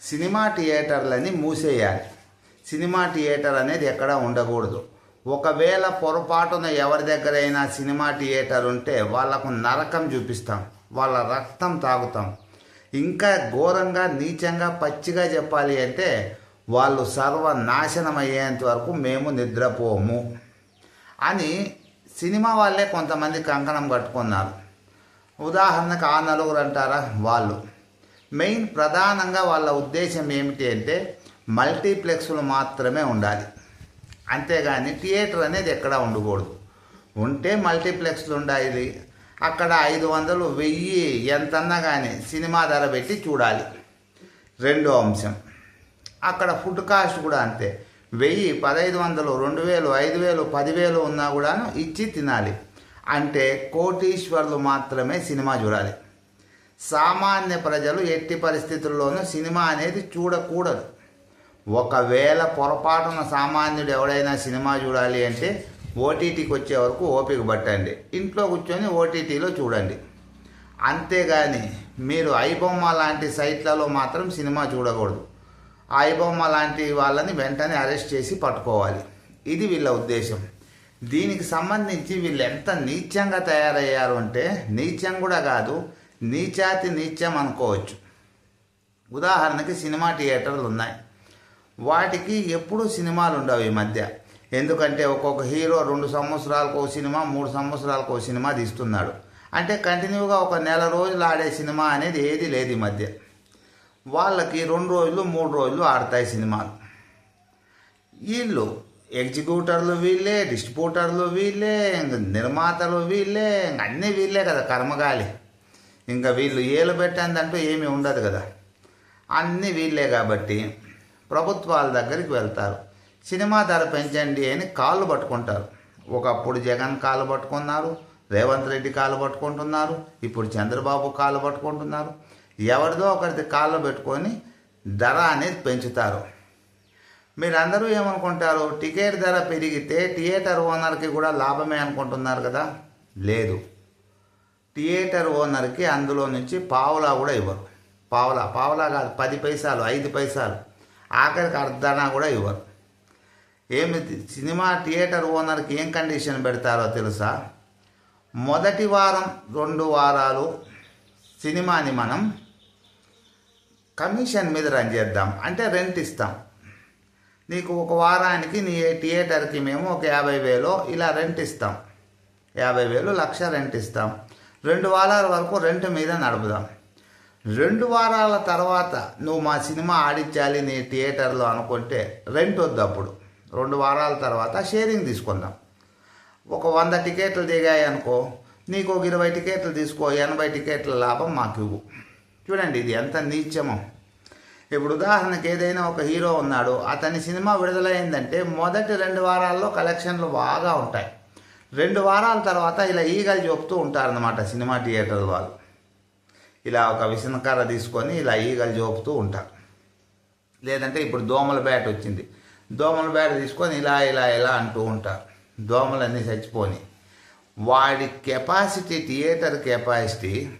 Cinema థియేటర్లని మూసేయాలి. Cinema theatre అనేది ఎక్కడ ఉండకూడదు. ఒకవేళ పొరపాటున ఎవరి దగ్గరైనా సినిమా థియేటర్ ఉంటే వాళ్ళకు నరకం చూపిస్తాం. వాళ్ళ రక్తం తాగుతాం. ఇంకా ఘోరంగా నీచంగా పచ్చిగా చెప్పాలి అంటే వాళ్ళు సర్వనాశనం అయ్యేంత వరకు మేము నిద్రపోము అని సినిమా వాళ్ళే కొంతమంది కంకణం కట్టుకున్నారు. ఉదాహరణకు ఆ నలుగురు అంటారా? వాళ్ళు. మెయిన్ ప్రధానంగా వాళ్ళ ఉద్దేశం ఏమిటి అంటే మల్టీప్లెక్స్లు మాత్రమే ఉండాలి. అంతేగాని థియేటర్ అనేది ఎక్కడ ఉండకూడదు. ఉంటే మల్టీప్లెక్స్లు ఉండాలి. అక్కడ ఐదు వందలు వెయ్యి ఎంతన్నా కానీ సినిమా ధర పెట్టి చూడాలి. రెండో అంశం. అక్కడ ఫుడ్ కాస్ట్ కూడా అంతే. వెయ్యి పదహైదు వందలు రెండు వేలు ఐదు వేలు పదివేలు ఉన్నా కూడాను ఇచ్చి తినాలి. అంటే కోటీశ్వర్లు మాత్రమే సినిమా చూడాలి. సామాన్య ప్రజలు ఎట్టి పరిస్థితుల్లోనూ సినిమా అనేది చూడకూడదు. ఒకవేళ పొరపాటున సామాన్యుడు ఎవడైనా సినిమా చూడాలి అంటే ఓటీటీకి వచ్చే వరకు ఓపిక పట్టండి. ఇంట్లో కూర్చొని ఓటీటీలో చూడండి. అంతేగాని మీరు ఐబొమ్మ లాంటి సైట్లలో మాత్రం సినిమా చూడకూడదు. ఐబొమ్మ లాంటి వాళ్ళని వెంటనే అరెస్ట్ చేసి పట్టుకోవాలి. ఇది వీళ్ళ ఉద్దేశం. దీనికి సంబంధించి వీళ్ళు ఎంత నీచంగా తయారయ్యారు అంటే నీచం కూడా కాదు నీచాతి నీచం అనుకోవచ్చు. ఉదాహరణకి సినిమా థియేటర్లు ఉన్నాయి. వాటికి ఎప్పుడూ సినిమాలు ఉండవు ఈ మధ్య. ఎందుకంటే ఒక్కొక్క హీరో రెండు సంవత్సరాలకు ఒక సినిమా మూడు సంవత్సరాలకు ఒక సినిమా తీస్తున్నాడు. అంటే కంటిన్యూగా ఒక నెల రోజులు ఆడే సినిమా అనేది ఏది లేదు ఈ మధ్య. వాళ్ళకి రెండు రోజులు మూడు రోజులు ఆడతాయి సినిమాలు. వీళ్ళు ఎగ్జిక్యూటర్లు వీళ్ళే డిస్ట్రిబ్యూటర్లు వీళ్ళే ఇంక నిర్మాతలు వీళ్ళే ఇంక అన్నీ వీళ్ళే కదా కర్మగాలి. ఇంకా వీళ్ళు ఏలు దాంట్లో ఏమీ ఉండదు కదా. అన్నీ వీళ్ళే కాబట్టి ప్రభుత్వాల దగ్గరికి వెళ్తారు. సినిమా ధర పెంచండి అని కాళ్ళు పట్టుకుంటారు. ఒకప్పుడు జగన్ కాళ్ళు పట్టుకున్నారు రేవంత్ రెడ్డి కాళ్ళు పట్టుకుంటున్నారు ఇప్పుడు చంద్రబాబు కాళ్ళు పట్టుకుంటున్నారు. ఎవరిదో ఒకరిది కాళ్ళు పెట్టుకొని ధర అనేది పెంచుతారు. మీరందరూ ఏమనుకుంటారు? టికెట్ ధర పెరిగితే థియేటర్ ఓనర్కి కూడా లాభమే అనుకుంటున్నారు కదా? లేదు. థియేటర్ ఓనర్కి అందులో నుంచి పావులా కూడా ఇవ్వరు. పావులా పావులా కాదు పది పైసలు ఐదు పైసలు. ఆఖరికి అర్ధనా కూడా ఇవ్వరు. ఏమి సినిమా థియేటర్ ఓనర్కి ఏం కండిషన్ పెడతారో తెలుసా? మొదటి వారం రెండు వారాలు సినిమాని మనం కమిషన్ మీద రన్ చేద్దాం. అంటే రెంట్ ఇస్తాం. నీకు ఒక వారానికి నీ థియేటర్కి మేము ఒక యాభై వేలు ఇలా రెంట్ ఇస్తాం. యాభై వేలు లక్ష రెంట్ ఇస్తాం. రెండు వారాల వరకు రెంట్ మీద నడుపుదాం. రెండు వారాల తర్వాత నువ్వు మా సినిమా ఆడించాలి నీ థియేటర్లో అనుకుంటే రెంట్ వద్దు అప్పుడు. రెండు వారాల తర్వాత షేరింగ్ తీసుకుందాం. ఒక వంద టికెట్లు దిగాయి అనుకో నీకు ఒక ఇరవై టికెట్లు తీసుకో ఎనభై టికెట్ల లాభం మాకు ఇవ్వు. చూడండి ఇది ఎంత నీచమో. ఇప్పుడు ఉదాహరణకు ఏదైనా ఒక హీరో ఉన్నాడు అతని సినిమా విడుదలైందంటే మొదటి రెండు వారాల్లో కలెక్షన్లు బాగా ఉంటాయి. రెండు వారాల తర్వాత ఇలా ఈగలు చూపుతూ ఉంటారన్నమాట సినిమా థియేటర్ వాళ్ళు. ఇలా ఒక విసనకర్ర తీసుకొని ఇలా ఈగలు చూపుతూ ఉంటారు. లేదంటే ఇప్పుడు దోమల బ్యాట్ వచ్చింది. దోమల బ్యాట్ తీసుకొని ఇలా ఇలా ఇలా అంటూ ఉంటారు. దోమలన్నీ చచ్చిపోని. వాడి కెపాసిటీ థియేటర్ కెపాసిటీ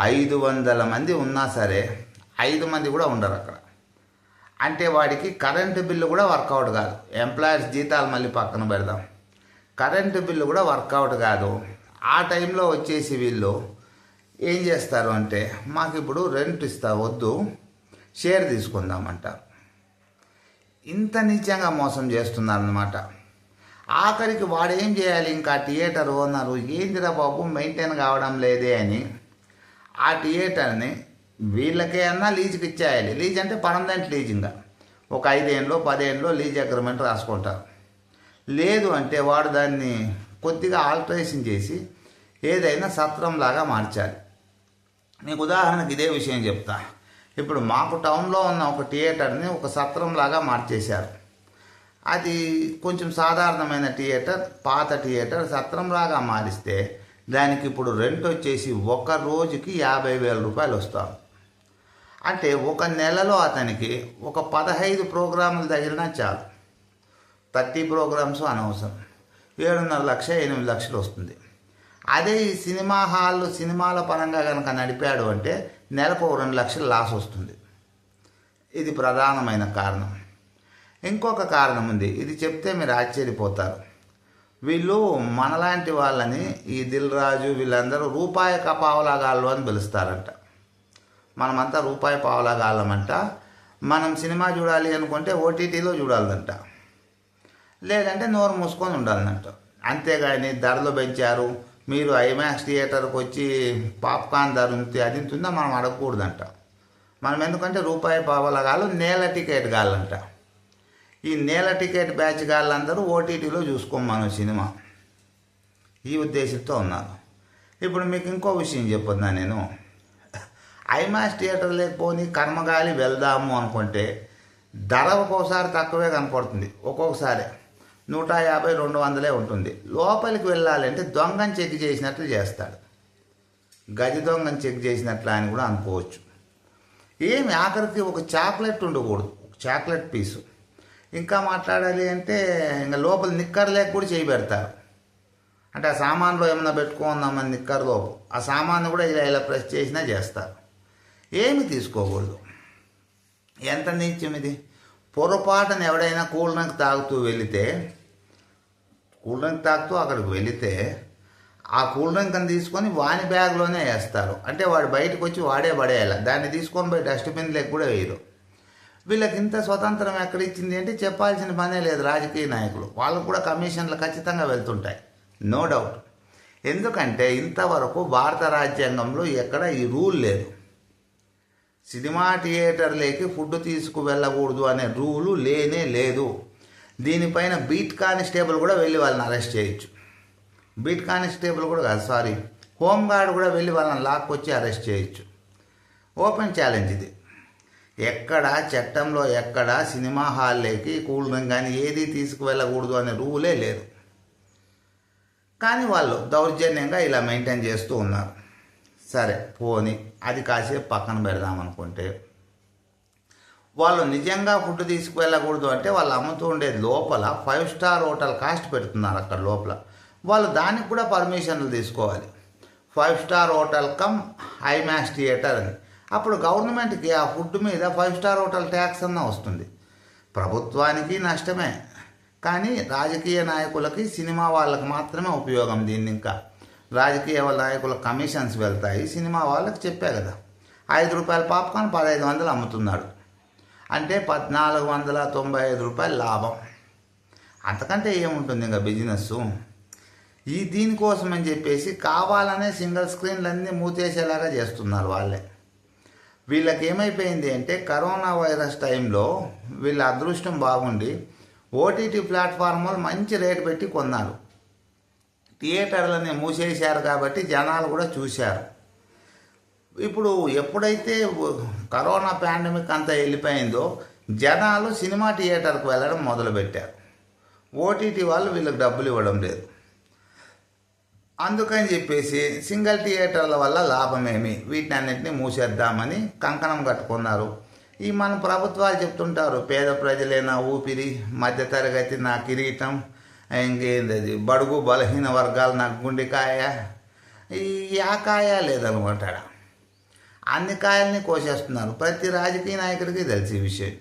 ఐదు వందల మంది ఉన్నా సరే ఐదు మంది కూడా ఉండరు అక్కడ. అంటే వాడికి కరెంటు బిల్లు కూడా వర్కౌట్ కాదు. ఎంప్లాయర్స్ జీతాలు మళ్ళీ పక్కన పెడదాం. కరెంటు బిల్లు కూడా వర్కౌట్ కాదు. ఆ టైంలో వచ్చేసి వీళ్ళు ఏం చేస్తారు అంటే మాకు ఇప్పుడు రెంట్ ఇస్తా వద్దు షేర్ తీసుకుందామంటారు ఇంత నీచంగా మోసం చేస్తున్నారనమాట ఆఖరికి వాడు ఏం చేయాలి? ఇంకా థియేటర్ ఓనరు ఏందిరా బాబు మెయింటైన్ కావడం లేదే అని ఆ థియేటర్ని వీళ్ళకే అన్నా లీజుకి ఇచ్చేయాలి లీజ్ అంటే పర్మనెంట్ లీజింగ్. ఒక ఐదేళ్ళు పదేళ్ళు లీజ్ అగ్రిమెంట్ రాసుకుంటారు. లేదు అంటే వాడు దాన్ని కొద్దిగా ఆల్టరేషన్ చేసి ఏదైనా సత్రంలాగా మార్చాలి. మీకు ఉదాహరణకి ఇదే విషయం చెప్తా. ఇప్పుడు మాకు టౌన్లో ఉన్న ఒక థియేటర్ని ఒక సత్రంలాగా మార్చేశారు. అది కొంచెం సాధారణమైన థియేటర్ పాత థియేటర్ సత్రంలాగా మారిస్తే దానికి ఇప్పుడు రెంట్ వచ్చేసి ఒక రోజుకి యాభై వేల రూపాయలు వస్తాం. అంటే ఒక నెలలో అతనికి ఒక పదహైదు ప్రోగ్రాములు తగిలినా చాలు. థర్టీ ప్రోగ్రామ్స్ అనవసరం. ఏడున్నర లక్ష ఎనిమిది లక్షలు వస్తుంది. అదే ఈ సినిమా హాల్ సినిమాల పరంగా కనుక నడిపాడు అంటే నెలకు రెండు లక్షలు లాస్ వస్తుంది. ఇది ప్రధానమైన కారణం. ఇంకొక కారణం ఉంది. ఇది చెప్తే మీరు ఆశ్చర్యపోతారు. వీళ్ళు మనలాంటి వాళ్ళని ఈ దిల్ రాజు వీళ్ళందరూ రూపాయి కపావలాగాళ్ళు అని పిలుస్తారంట. మనమంతా రూపాయి పావలాగాళ్ళమంట. మనం సినిమా చూడాలి అనుకుంటే ఓటీటీలో చూడాలంట. లేదంటే నోరు మూసుకొని ఉండాలన్నట్టు. అంతేగాని ధరలు పెంచారు మీరు ఐమాక్స్ థియేటర్కి వచ్చి పాప్కార్న్ ధర ఉంది అది ఉందా మనం అడగకూడదంట. మనం ఎందుకంటే రూపాయి పావలగాళ్ళు నేల టికెట్ గాళ్ళంట. ఈ నేల టికెట్ బ్యాచ్ గాళ్ళందరూ ఓటీటీలో చూసుకోమను సినిమా. ఈ ఉద్దేశంతో ఉన్నారు. ఇప్పుడు మీకు ఇంకో విషయం చెప్పున్నా నేను. ఐమాక్స్ థియేటర్ లేకపోని కర్మగాలి వెళ్దాము అనుకుంటే ధర ఒక్కొక్కసారి తక్కువే కనపడుతుంది ఒక్కొక్కసారి. నూట యాభై రెండు వందలే ఉంటుంది. లోపలికి వెళ్ళాలంటే దొంగని చెక్ చేసినట్లు చేస్తాడు. గది దొంగని చెక్ చేసినట్లు అని కూడా అనుకోవచ్చు. ఏమి ఆఖరికి ఒక చాక్లెట్ ఉండకూడదు. ఒక చాక్లెట్ పీసు. ఇంకా మాట్లాడాలి అంటే ఇంకా లోపల నిక్కర్ లేక కూడా చేయి పెడతారు. అంటే ఆ సామాన్లో ఏమన్నా పెట్టుకుందామని నిక్కర్ లోపు. ఆ సామాను కూడా ఇలా ఇలా ప్రెస్ చేసినా చేస్తారు. ఏమి తీసుకోకూడదు. ఎంత నీత్యం ఇది? పొరపాటున ఎవడైనా కూల్ డ్రింక్ తాగుతూ వెళితే కూల్ డ్రింక్ తాగుతూ అక్కడికి వెళితే ఆ కూల్ డ్రింక్ అని తీసుకొని వాని బ్యాగ్లోనే వేస్తారు. అంటే వాడు బయటకు వచ్చి వాడే పడేయాలి. దాన్ని తీసుకొని పోయి డస్ట్బిన్ లెక్క కూడా వేయరు. వీళ్ళకి ఇంత స్వతంత్రం ఎక్కడ ఇచ్చింది అంటే చెప్పాల్సిన పనే లేదు రాజకీయ నాయకులు. వాళ్ళకు కూడా కమిషన్లు ఖచ్చితంగా వెళ్తుంటాయి. No doubt. ఎందుకంటే ఇంతవరకు భారత రాజ్యాంగంలో ఎక్కడ ఈ రూల్ లేదు. సినిమా థియేటర్లోకి ఫుడ్ తీసుకు వెళ్ళకూడదు అనే రూలు లేనే లేదు. దీనిపైన బీట్ కానిస్టేబుల్ కూడా వెళ్ళి వాళ్ళని అరెస్ట్ చేయొచ్చు. బీట్ కానిస్టేబుల్ కూడా కాదు సారీ హోంగార్డ్ కూడా వెళ్ళి వాళ్ళని లాక్కొచ్చి అరెస్ట్ చేయొచ్చు. ఓపెన్ ఛాలెంజ్ ఇది. ఎక్కడ చట్టంలో ఎక్కడ సినిమా హాల్లోకి కూల్ డ్రింక్ కానీ ఏది తీసుకువెళ్ళకూడదు అనే రూలే లేదు. కానీ వాళ్ళు దౌర్జన్యంగా ఇలా మెయింటైన్ చేస్తూ ఉన్నారు. సరే పోని. అది కాసేపు పక్కన పెడదాం అనుకుంటే వాళ్ళు నిజంగా ఫుడ్ తీసుకువెళ్ళకూడదు అంటే వాళ్ళు అమ్ముతూ ఉండేది లోపల ఫైవ్ స్టార్ హోటల్ కాస్ట్ పెడుతున్నారు అక్కడ లోపల. వాళ్ళు దానికి కూడా పర్మిషన్లు తీసుకోవాలి. Five star hotel cum IMAX theatre అని. అప్పుడు గవర్నమెంట్కి ఆ ఫుడ్ మీద ఫైవ్ స్టార్ హోటల్ ట్యాక్స్ అన్న వస్తుంది. ప్రభుత్వానికి నష్టమే. కానీ రాజకీయ నాయకులకి సినిమా వాళ్ళకి మాత్రమే ఉపయోగం దీన్ని ఇంకా. రాజకీయ నాయకుల కమిషన్స్ వెళ్తాయి. సినిమా వాళ్ళకి చెప్పే కదా. ఐదు రూపాయల పాప్కార్న్ పదహైదు వందలు అమ్ముతున్నాడు. అంటే పద్నాలుగు వందల తొంభై ఐదు రూపాయలు లాభం. అంతకంటే ఏముంటుంది ఇంకా బిజినెస్ ఈ దీనికోసం అని చెప్పేసి కావాలనే సింగిల్ స్క్రీన్లన్నీ మూతేసేలాగా చేస్తున్నారు వాళ్ళే. వీళ్ళకి ఏమైపోయింది అంటే కరోనా వైరస్ టైంలో వీళ్ళ అదృష్టం బాగుండి ఓటీటీ ప్లాట్ఫామ్లు మంచి రేటు పెట్టి కొన్నారు. థియేటర్లని మూసేశారు కాబట్టి జనాలు కూడా చూశారు. ఇప్పుడు ఎప్పుడైతే కరోనా పాండమిక్ అంతా వెళ్ళిపోయిందో జనాలు సినిమా థియేటర్కి వెళ్ళడం మొదలుపెట్టారు. ఓటీటీ వాళ్ళు వీళ్ళకి డబ్బులు ఇవ్వడం లేదు. అందుకని చెప్పేసి సింగిల్ థియేటర్ల వల్ల లాభమేమి? వీటిని అన్నింటినీ మూసేద్దామని కంకణం కట్టుకున్నారు. ఈ మన ప్రభుత్వాలు చెప్తుంటారు పేద ప్రజలైన ఊపిరి మధ్యతరగతి నా కిరీటం ఇంకేంది అది బడుగు బలహీన వర్గాలు నాకు గుండెకాయ ఈ ఆ కాయ లేదనమాట అన్ని కాయల్ని కోసేస్తున్నారు ప్రతి రాజకీయ నాయకుడికి తెలిసి విషయం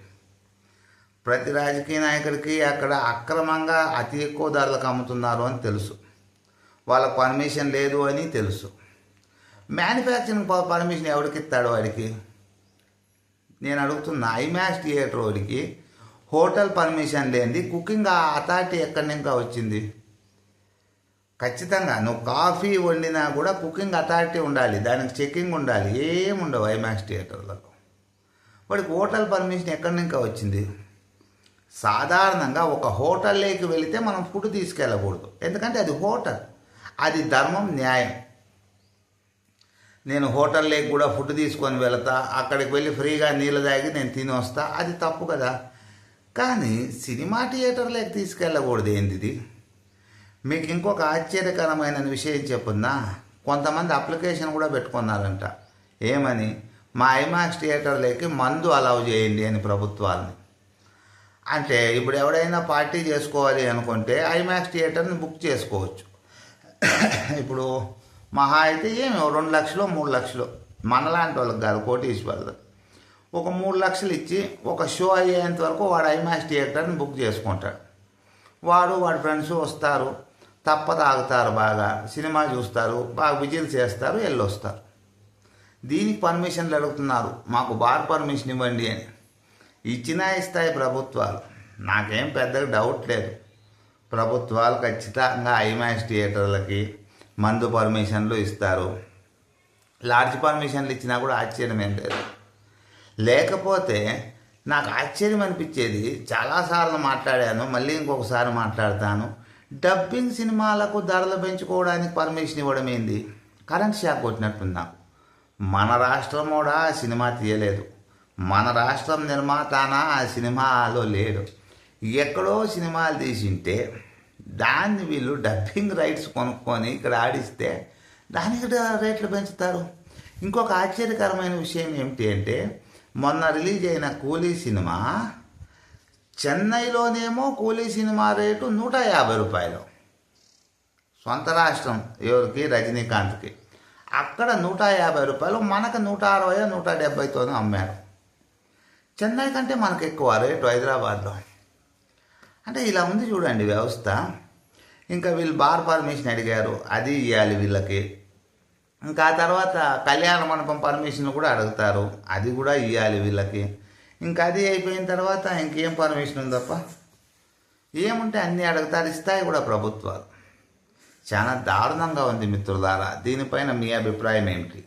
ప్రతి రాజకీయ నాయకుడికి అక్కడ అక్రమంగా అతి ఎక్కువ ధరలకు అమ్ముతున్నారు అని తెలుసు వాళ్ళకు పర్మిషన్ లేదు అని తెలుసు మ్యానుఫ్యాక్చరింగ్ పర్మిషన్ ఎవరికి ఇస్తాడు వాడికి నేను అడుగుతున్న ఐమాక్స్ థియేటర్ వాడికి హోటల్ పర్మిషన్ లేనిది కుకింగ్ అథారిటీ ఎక్కడి నుంచి వచ్చింది? ఖచ్చితంగా. నువ్వు కాఫీ వండినా కూడా కుకింగ్ అథారిటీ ఉండాలి. దానికి చెకింగ్ ఉండాలి. ఏముండవు ఐమాక్స్ థియేటర్లో వాడికి హోటల్ పర్మిషన్ ఎక్కడి నుంచి వచ్చింది? సాధారణంగా ఒక హోటల్లోకి వెళితే మనం ఫుడ్ తీసుకెళ్ళకూడదు. ఎందుకంటే అది హోటల్. అది ధర్మం న్యాయం. నేను హోటల్లోకి కూడా ఫుడ్ తీసుకొని వెళతా అక్కడికి వెళ్ళి ఫ్రీగా నీళ్ళు తాగి నేను తిని వస్తా అది తప్పు కదా. కానీ సినిమా థియేటర్లోకి తీసుకెళ్ళకూడదు ఏంది ఇది మీకు ఇంకొక ఆశ్చర్యకరమైన విషయం చెప్పుందా? కొంతమంది అప్లికేషన్ కూడా పెట్టుకున్నారంట. ఏమని? మా ఐమాక్స్ థియేటర్లోకి మందు అలౌ చేయండి అని ప్రభుత్వాలని. అంటే ఇప్పుడు ఎవడైనా పార్టీ చేసుకోవాలి అనుకుంటే ఐమాక్స్ థియేటర్ని బుక్ చేసుకోవచ్చు. ఇప్పుడు మహా అయితే ఏమి? రెండు లక్షలు మూడు లక్షలు. మనలాంటి వాళ్ళకి కాదు కోటీశ్వరులకు. ఒక మూడు లక్షలు ఇచ్చి ఒక షో అయ్యేంత వరకు వాడు ఐమాక్స్ థియేటర్ని బుక్ చేసుకుంటాడు. వాడు వాడి ఫ్రెండ్స్ వస్తారు తప్ప తాగుతారు బాగా సినిమా చూస్తారు బాగా విజిల్ చేస్తారు వెళ్ళొస్తారు. దీనికి పర్మిషన్లు అడుగుతున్నారు. మాకు బార్ పర్మిషన్ ఇవ్వండి అని. ఇచ్చినా ఇస్తాయి ప్రభుత్వాలు. నాకేం పెద్దగా డౌట్ లేదు. ప్రభుత్వాలు ఖచ్చితంగా ఐమాక్స్ థియేటర్లకి మందు పర్మిషన్లు ఇస్తారు. లార్జ్ పర్మిషన్లు ఇచ్చినా కూడా ఆశ్చర్యం ఏం లేదు. లేకపోతే నాకు ఆశ్చర్యం అనిపించేది చాలాసార్లు మాట్లాడాను మళ్ళీ ఇంకొకసారి మాట్లాడతాను. డబ్బింగ్ సినిమాలకు ధరలు పెంచుకోవడానికి పర్మిషన్ ఇవ్వడం ఏంది? కరెంట్ షాక్ కొట్టినట్టుంది? నాకు మన రాష్ట్రం కూడా సినిమా తీయలేదు. మన రాష్ట్రం నిర్మాతాన ఆ సినిమాలో లేడు. ఎక్కడో సినిమాలు తీసింటే దాన్ని వీళ్ళు డబ్బింగ్ రైట్స్ కొనుక్కొని ఇక్కడ ఆడిస్తే దానికి రేట్లు పెంచుతారు. ఇంకొక ఆశ్చర్యకరమైన విషయం ఏమిటి అంటే మొన్న రిలీజ్ అయిన కూలీ సినిమా చెన్నైలోనేమో కూలీ సినిమా రేటు నూట యాభై రూపాయలు. సొంత రాష్ట్రం ఎవరికి? రజనీకాంత్కి. అక్కడ నూట యాభై రూపాయలు మనకు నూట అరవై నూట డెబ్బైతోనే అమ్మారు. చెన్నై కంటే మనకు ఎక్కువ రేటు హైదరాబాద్లో. అంటే ఇలా ఉంది చూడండి వ్యవస్థ. ఇంకా వీళ్ళు బార్ పర్మిషన్ అడిగారు అది ఇవ్వాలి వీళ్ళకి. ఇంకా ఆ తర్వాత కళ్యాణ మండపం పర్మిషన్ కూడా అడుగుతారు. అది కూడా ఇవ్వాలి వీళ్ళకి. ఇంకా అది అయిపోయిన తర్వాత ఇంకేం పర్మిషన్ ఉంది తప్ప ఏముంటే అన్నీ అడుగుతారు. ఇస్తాయి కూడా ప్రభుత్వాలు. చాలా దారుణంగా ఉంది మిత్రులారా. దీనిపైన మీ అభిప్రాయం ఏమిటి?